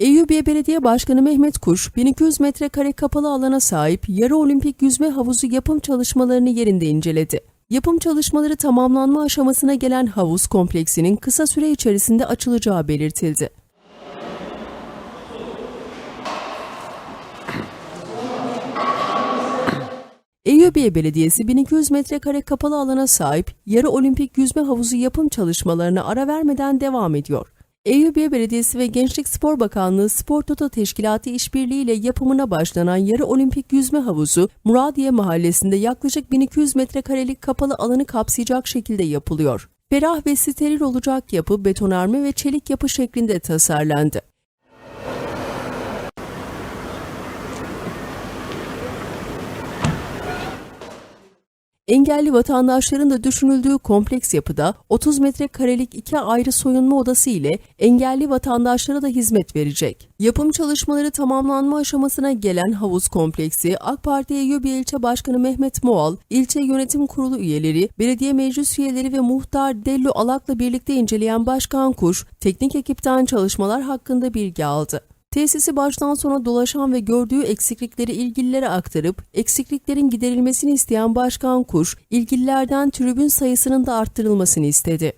Eyyubiye Belediye Başkanı Mehmet Kuş, 1200 metrekare kapalı alana sahip yarı olimpik yüzme havuzu yapım çalışmalarını yerinde inceledi. Yapım çalışmaları tamamlanma aşamasına gelen havuz kompleksinin kısa süre içerisinde açılacağı belirtildi. Eyyubiye Belediyesi 1200 metrekare kapalı alana sahip yarı olimpik yüzme havuzu yapım çalışmalarına ara vermeden devam ediyor. Eyyubiye Belediyesi ve Gençlik Spor Bakanlığı Spor Toto Teşkilatı işbirliğiyle yapımına başlanan yarı olimpik yüzme havuzu Muradiye Mahallesi'nde yaklaşık 1200 metrekarelik kapalı alanı kapsayacak şekilde yapılıyor. Ferah ve steril olacak yapı betonarme ve çelik yapı şeklinde tasarlandı. Engelli vatandaşların da düşünüldüğü kompleks yapıda 30 metrekarelik iki ayrı soyunma odası ile engelli vatandaşlara da hizmet verecek. Yapım çalışmaları tamamlanma aşamasına gelen havuz kompleksi AK Parti Eyyubiye İlçe Başkanı Mehmet Moğal, ilçe yönetim kurulu üyeleri, belediye meclis üyeleri ve muhtar Dello Alak'la birlikte inceleyen Başkan Kuş, teknik ekipten çalışmalar hakkında bilgi aldı. Tesisi baştan sona dolaşan ve gördüğü eksiklikleri ilgililere aktarıp eksikliklerin giderilmesini isteyen Başkan Kuş, ilgililerden tribün sayısının da arttırılmasını istedi.